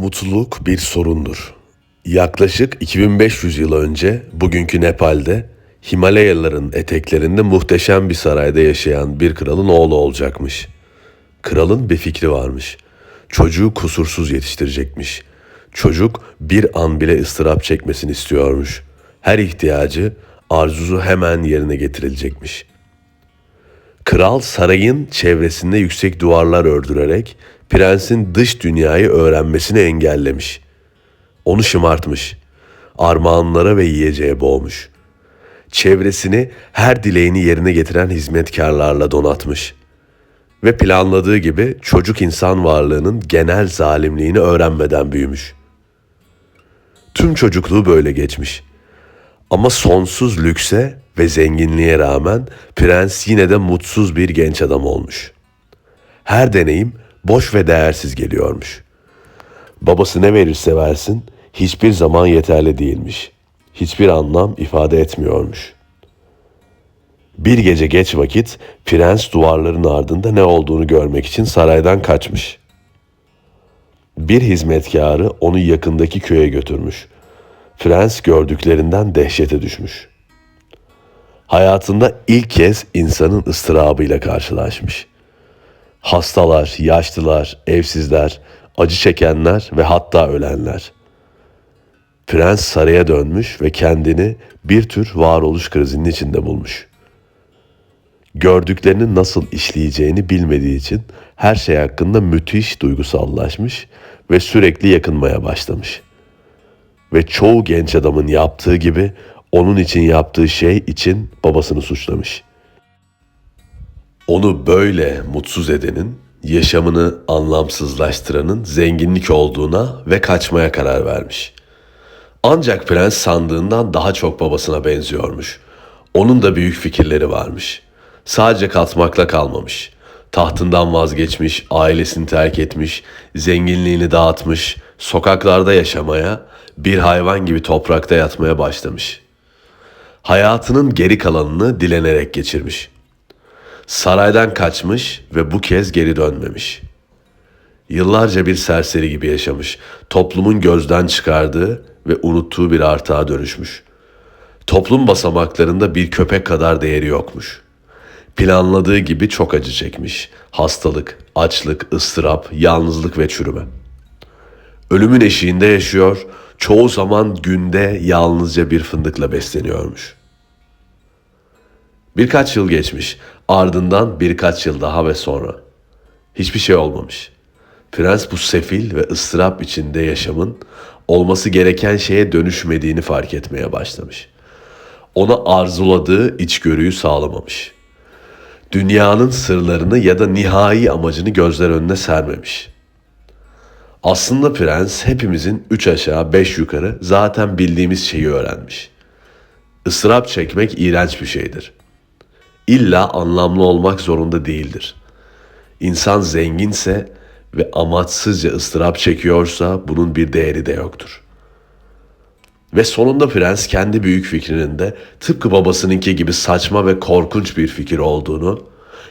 Mutluluk bir sorundur. Yaklaşık 2500 yıl önce bugünkü Nepal'de Himalayaların eteklerinde muhteşem bir sarayda yaşayan bir kralın oğlu olacakmış. Kralın bir fikri varmış. Çocuğu kusursuz yetiştirecekmiş. Çocuk bir an bile ıstırap çekmesini istiyormuş. Her ihtiyacı, arzusu hemen yerine getirilecekmiş. Kral sarayın çevresinde yüksek duvarlar ördürerek prensin dış dünyayı öğrenmesini engellemiş. Onu şımartmış. Armağanlara ve yiyeceğe boğmuş. Çevresini her dileğini yerine getiren hizmetkarlarla donatmış. Ve planladığı gibi çocuk insan varlığının genel zalimliğini öğrenmeden büyümüş. Tüm çocukluğu böyle geçmiş. Ama sonsuz lükse ve zenginliğe rağmen prens yine de mutsuz bir genç adam olmuş. Her deneyim boş ve değersiz geliyormuş. Babası ne verirse versin hiçbir zaman yeterli değilmiş. Hiçbir anlam ifade etmiyormuş. Bir gece geç vakit prens duvarların ardında ne olduğunu görmek için saraydan kaçmış. Bir hizmetkarı onu yakındaki köye götürmüş. Prens gördüklerinden dehşete düşmüş. Hayatında ilk kez insanın ıstırabıyla karşılaşmış. Hastalar, yaşlılar, evsizler, acı çekenler ve hatta ölenler. Prens saraya dönmüş ve kendini bir tür varoluş krizinin içinde bulmuş. Gördüklerinin nasıl işleyeceğini bilmediği için her şey hakkında müthiş duygusallaşmış ve sürekli yakınmaya başlamış. Ve çoğu genç adamın yaptığı gibi onun için yaptığı şey için babasını suçlamış. Onu böyle mutsuz edenin, yaşamını anlamsızlaştıranın zenginlik olduğuna ve kaçmaya karar vermiş. Ancak prens sandığından daha çok babasına benziyormuş. Onun da büyük fikirleri varmış. Sadece katmakla kalmamış. Tahtından vazgeçmiş, ailesini terk etmiş, zenginliğini dağıtmış, sokaklarda yaşamaya, bir hayvan gibi toprakta yatmaya başlamış. Hayatının geri kalanını dilenerek geçirmiş. Saraydan kaçmış ve bu kez geri dönmemiş. Yıllarca bir serseri gibi yaşamış. Toplumun gözden çıkardığı ve unuttuğu bir artığa dönüşmüş. Toplum basamaklarında bir köpek kadar değeri yokmuş. Planladığı gibi çok acı çekmiş. Hastalık, açlık, ıstırap, yalnızlık ve çürüme. Ölümün eşiğinde yaşıyor, çoğu zaman günde yalnızca bir fındıkla besleniyormuş. Birkaç yıl geçmiş, ardından birkaç yıl daha ve sonra. Hiçbir şey olmamış. Prens bu sefil ve ıstırap içinde yaşamın olması gereken şeye dönüşmediğini fark etmeye başlamış. Ona arzuladığı içgörüyü sağlamamış. Dünyanın sırlarını ya da nihai amacını gözler önüne sermemiş. Aslında prens hepimizin üç aşağı beş yukarı zaten bildiğimiz şeyi öğrenmiş. Isırap çekmek iğrenç bir şeydir. İlla anlamlı olmak zorunda değildir. İnsan zenginse ve amaçsızca ıstırap çekiyorsa bunun bir değeri de yoktur. Ve sonunda prens kendi büyük fikrinin de tıpkı babasınınki gibi saçma ve korkunç bir fikir olduğunu,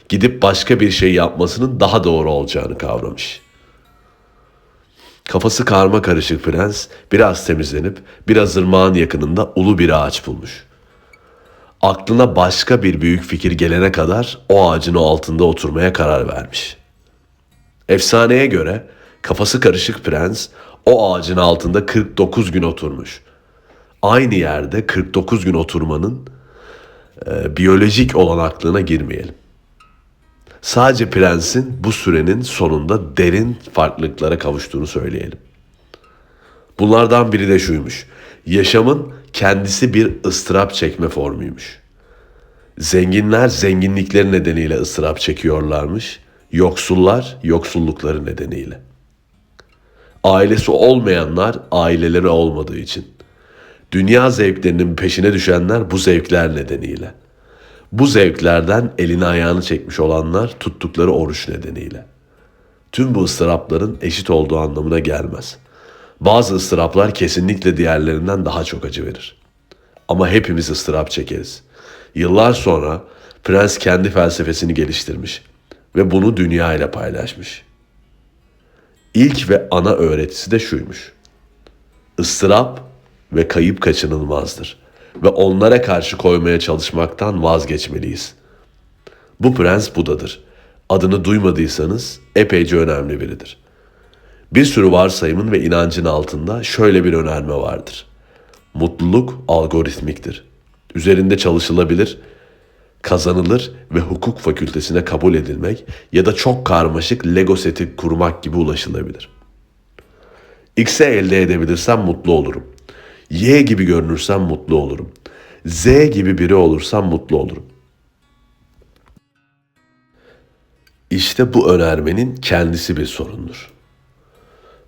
gidip başka bir şey yapmasının daha doğru olacağını kavramış. Kafası karma karışık prens biraz temizlenip biraz ırmağın yakınında ulu bir ağaç bulmuş. Aklına başka bir büyük fikir gelene kadar o ağacın altında oturmaya karar vermiş.'' Efsaneye göre kafası karışık prens o ağacın altında 49 gün oturmuş. Aynı yerde 49 gün oturmanın e, biyolojik olanaklığına girmeyelim. Sadece prensin bu sürenin sonunda derin farklılıklara kavuştuğunu söyleyelim. Bunlardan biri de şuymuş. Yaşamın kendisi bir ıstırap çekme formuymuş. Zenginler zenginlikleri nedeniyle ıstırap çekiyorlarmış Yoksullar yoksullukları nedeniyle. Ailesi olmayanlar aileleri olmadığı için. Dünya zevklerinin peşine düşenler bu zevkler nedeniyle. Bu zevklerden elini ayağını çekmiş olanlar tuttukları oruç nedeniyle. Tüm bu ıstırapların eşit olduğu anlamına gelmez. Bazı ıstıraplar kesinlikle diğerlerinden daha çok acı verir. Ama hepimiz ıstırap çekeriz. Yıllar sonra prens kendi felsefesini geliştirmiş ve bunu dünya ile paylaşmış. İlk ve ana öğretisi de şuymuş. Istırap ve kayıp kaçınılmazdır ve onlara karşı koymaya çalışmaktan vazgeçmeliyiz. Bu prens Buda'dır. Adını duymadıysanız epeyce önemli biridir. Bir sürü varsayımın ve inancın altında şöyle bir önerme vardır. Mutluluk algoritmiktir. Üzerinde çalışılabilir, kazanılır ve hukuk fakültesine kabul edilmek ya da çok karmaşık Lego seti kurmak gibi ulaşılabilir. X'e elde edebilirsem mutlu olurum. Y gibi görünürsem mutlu olurum. Z gibi biri olursam mutlu olurum. İşte bu önermenin kendisi bir sorundur.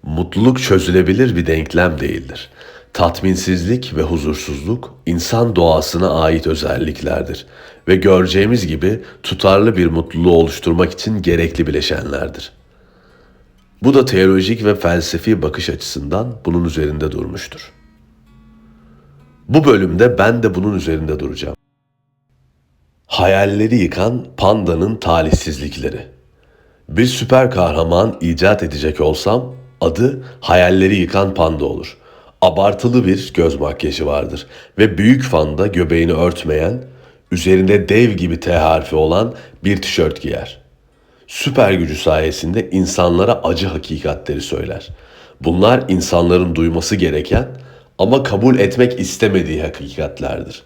Mutluluk çözülebilir bir denklem değildir. Tatminsizlik ve huzursuzluk insan doğasına ait özelliklerdir ve göreceğimiz gibi tutarlı bir mutluluğu oluşturmak için gerekli bileşenlerdir. Bu da teolojik ve felsefi bakış açısından bunun üzerinde durmuştur. Bu bölümde ben de bunun üzerinde duracağım. Hayalleri yıkan pandanın talihsizlikleri. Bir süper kahraman icat edecek olsam adı hayalleri yıkan panda olur. Abartılı bir göz makyajı vardır ve büyük fanda göbeğini örtmeyen, üzerinde dev gibi T harfi olan bir tişört giyer. Süper gücü sayesinde insanlara acı hakikatleri söyler. Bunlar insanların duyması gereken ama kabul etmek istemediği hakikatlerdir.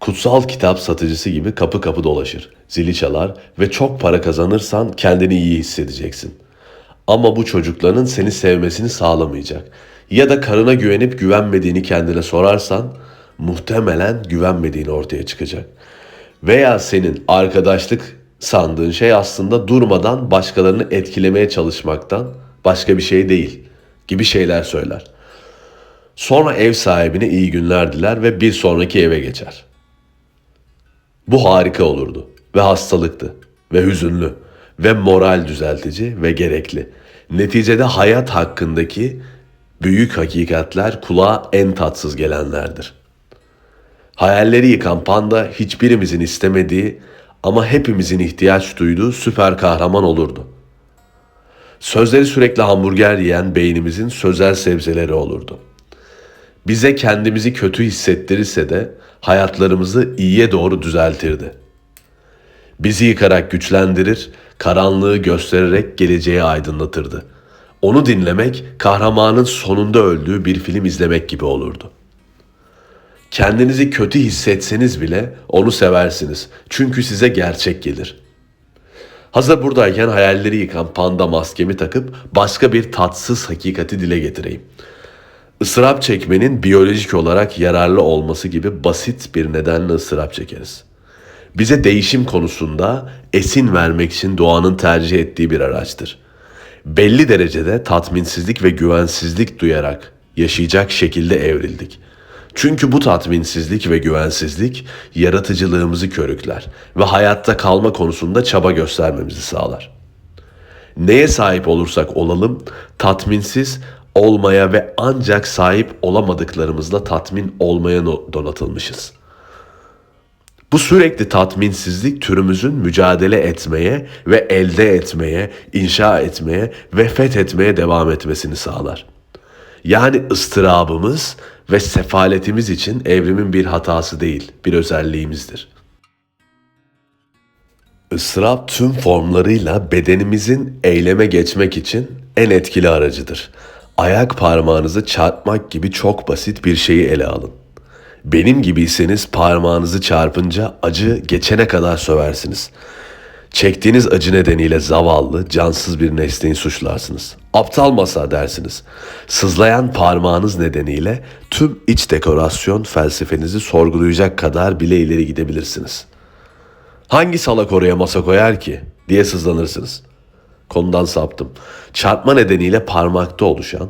Kutsal kitap satıcısı gibi kapı kapı dolaşır, zili çalar ve çok para kazanırsan kendini iyi hissedeceksin. Ama bu çocukların seni sevmesini sağlamayacak. Ya da karına güvenip güvenmediğini kendine sorarsan muhtemelen güvenmediğini ortaya çıkacak. Veya senin arkadaşlık sandığın şey aslında durmadan başkalarını etkilemeye çalışmaktan başka bir şey değil gibi şeyler söyler. Sonra ev sahibine iyi günler diler ve bir sonraki eve geçer. Bu harika olurdu ve hastalıktı ve hüzünlü ve moral düzeltici ve gerekli. Neticede hayat hakkındaki büyük hakikatler kulağa en tatsız gelenlerdir. Hayalleri yıkan panda hiçbirimizin istemediği ama hepimizin ihtiyaç duyduğu süper kahraman olurdu. Sözleri sürekli hamburger yiyen beynimizin sözel sebzeleri olurdu. Bize kendimizi kötü hissettirirse de hayatlarımızı iyiye doğru düzeltirdi. Bizi yıkarak güçlendirir, karanlığı göstererek geleceği aydınlatırdı. Onu dinlemek kahramanın sonunda öldüğü bir film izlemek gibi olurdu. Kendinizi kötü hissetseniz bile onu seversiniz. Çünkü size gerçek gelir. Hazır buradayken hayalleri yıkan panda maskemi takıp başka bir tatsız hakikati dile getireyim. Isırap çekmenin biyolojik olarak yararlı olması gibi basit bir nedenle ısırap çekeriz. Bize değişim konusunda esin vermek için doğanın tercih ettiği bir araçtır. Belli derecede tatminsizlik ve güvensizlik duyarak yaşayacak şekilde evrildik. Çünkü bu tatminsizlik ve güvensizlik yaratıcılığımızı körükler ve hayatta kalma konusunda çaba göstermemizi sağlar. Neye sahip olursak olalım tatminsiz olmaya ve ancak sahip olamadıklarımızla tatmin olmaya donatılmışız. Bu sürekli tatminsizlik türümüzün mücadele etmeye ve elde etmeye, inşa etmeye ve fethetmeye devam etmesini sağlar. Yani ıstırabımız ve sefaletimiz için evrimin bir hatası değil, bir özelliğimizdir. Isırap tüm formlarıyla bedenimizin eyleme geçmek için en etkili aracıdır. Ayak parmağınızı çarpmak gibi çok basit bir şeyi ele alın. Benim gibiyseniz parmağınızı çarpınca acı geçene kadar söversiniz. Çektiğiniz acı nedeniyle zavallı, cansız bir nesneyi suçlarsınız. Aptal masa dersiniz. Sızlayan parmağınız nedeniyle tüm iç dekorasyon felsefenizi sorgulayacak kadar bile ileri gidebilirsiniz. Hangi salak oraya masa koyar ki diye sızlanırsınız. Konudan saptım. Çarpma nedeniyle parmakta oluşan,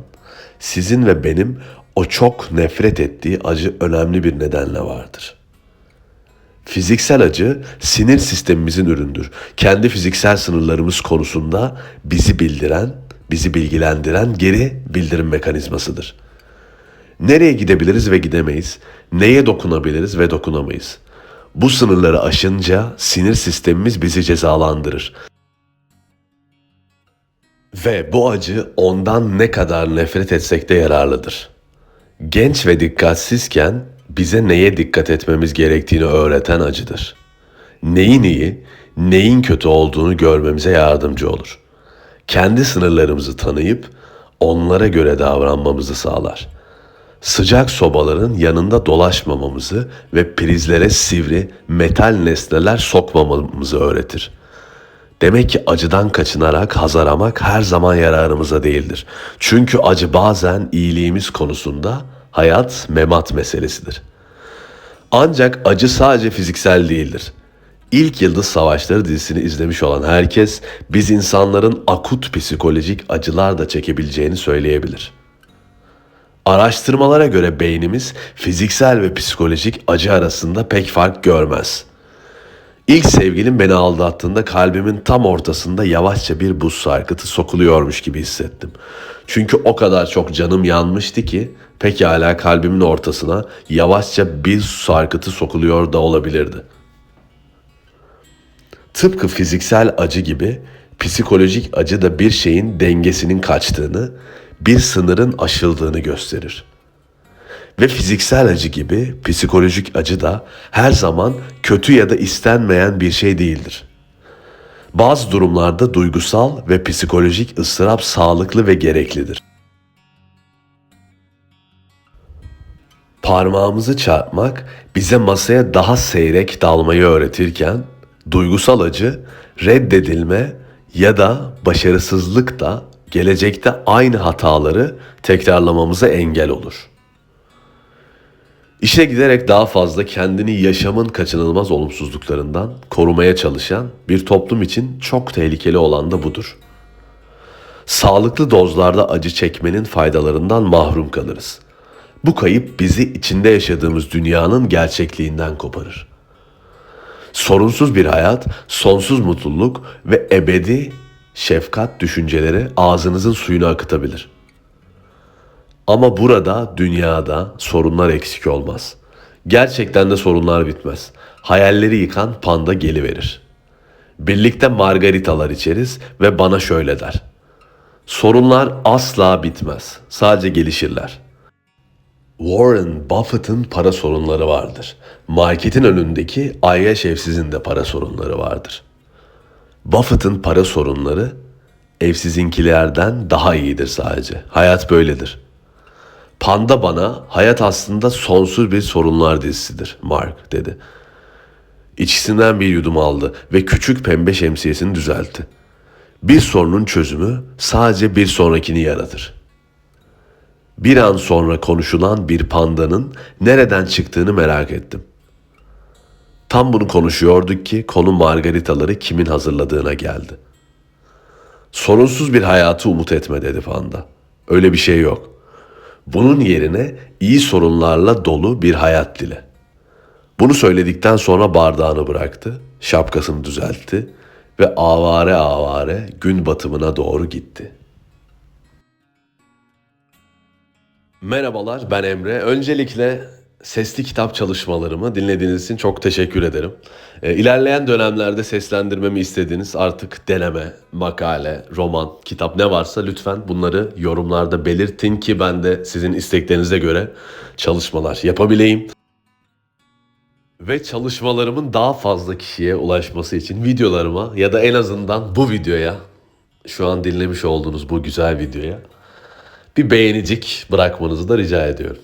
sizin ve benim o çok nefret ettiği acı önemli bir nedenle vardır. Fiziksel acı sinir sistemimizin üründür. Kendi fiziksel sınırlarımız konusunda bizi bildiren, bizi bilgilendiren geri bildirim mekanizmasıdır. Nereye gidebiliriz ve gidemeyiz? Neye dokunabiliriz ve dokunamayız? Bu sınırları aşınca sinir sistemimiz bizi cezalandırır. Ve bu acı ondan ne kadar nefret etsek de yararlıdır. Genç ve dikkatsizken bize neye dikkat etmemiz gerektiğini öğreten acıdır. Neyin iyi, neyin kötü olduğunu görmemize yardımcı olur. Kendi sınırlarımızı tanıyıp onlara göre davranmamızı sağlar. Sıcak sobaların yanında dolaşmamamızı ve prizlere sivri metal nesneler sokmamamızı öğretir. Demek ki acıdan kaçınarak haz aramak her zaman yararımıza değildir. Çünkü acı bazen iyiliğimiz konusunda hayat memat meselesidir. Ancak acı sadece fiziksel değildir. İlk Yıldız Savaşları dizisini izlemiş olan herkes biz insanların akut psikolojik acılar da çekebileceğini söyleyebilir. Araştırmalara göre beynimiz fiziksel ve psikolojik acı arasında pek fark görmez. İlk sevgilim beni aldattığında kalbimin tam ortasında yavaşça bir buz sarkıtı sokuluyormuş gibi hissettim. Çünkü o kadar çok canım yanmıştı ki pekala kalbimin ortasına yavaşça bir sarkıtı sokuluyor da olabilirdi. Tıpkı fiziksel acı gibi psikolojik acı da bir şeyin dengesinin kaçtığını, bir sınırın aşıldığını gösterir. Ve fiziksel acı gibi psikolojik acı da her zaman kötü ya da istenmeyen bir şey değildir. Bazı durumlarda duygusal ve psikolojik ıstırap sağlıklı ve gereklidir. Parmağımızı çarpmak bize masaya daha seyrek dalmayı öğretirken duygusal acı reddedilme ya da başarısızlık da gelecekte aynı hataları tekrarlamamıza engel olur. İşe giderek daha fazla kendini yaşamın kaçınılmaz olumsuzluklarından korumaya çalışan bir toplum için çok tehlikeli olan da budur. Sağlıklı dozlarda acı çekmenin faydalarından mahrum kalırız. Bu kayıp bizi içinde yaşadığımız dünyanın gerçekliğinden koparır. Sorunsuz bir hayat, sonsuz mutluluk ve ebedi şefkat düşünceleri ağzınızın suyunu akıtabilir. Ama burada, dünyada sorunlar eksik olmaz. Gerçekten de sorunlar bitmez. Hayalleri yıkan panda geliverir. Birlikte margaritalar içeriz ve bana şöyle der. Sorunlar asla bitmez. Sadece gelişirler. Warren Buffett'ın para sorunları vardır. Marketin önündeki Ayya Şevsiz'in de para sorunları vardır. Buffett'ın para sorunları evsizinkilerden daha iyidir sadece. Hayat böyledir. Panda bana hayat aslında sonsuz bir sorunlar dizisidir Mark dedi. İçisinden bir yudum aldı ve küçük pembe şemsiyesini düzeltti. Bir sorunun çözümü sadece bir sonrakini yaratır. Bir an sonra konuşulan bir pandanın nereden çıktığını merak ettim. Tam bunu konuşuyorduk ki konu margaritaları kimin hazırladığına geldi. Sorunsuz bir hayatı umut etme dedi panda. Öyle bir şey yok. Bunun yerine iyi sorunlarla dolu bir hayat dile. Bunu söyledikten sonra bardağını bıraktı, şapkasını düzeltti ve avare avare gün batımına doğru gitti. Merhabalar ben Emre. Öncelikle sesli kitap çalışmalarımı dinlediğiniz için çok teşekkür ederim. Ee, ilerleyen dönemlerde seslendirmemi istediğiniz artık deneme, makale, roman, kitap ne varsa lütfen bunları yorumlarda belirtin ki ben de sizin isteklerinize göre çalışmalar yapabileyim. Ve çalışmalarımın daha fazla kişiye ulaşması için videolarıma ya da en azından bu videoya, şu an dinlemiş olduğunuz bu güzel videoya bir beğenicik bırakmanızı da rica ediyorum.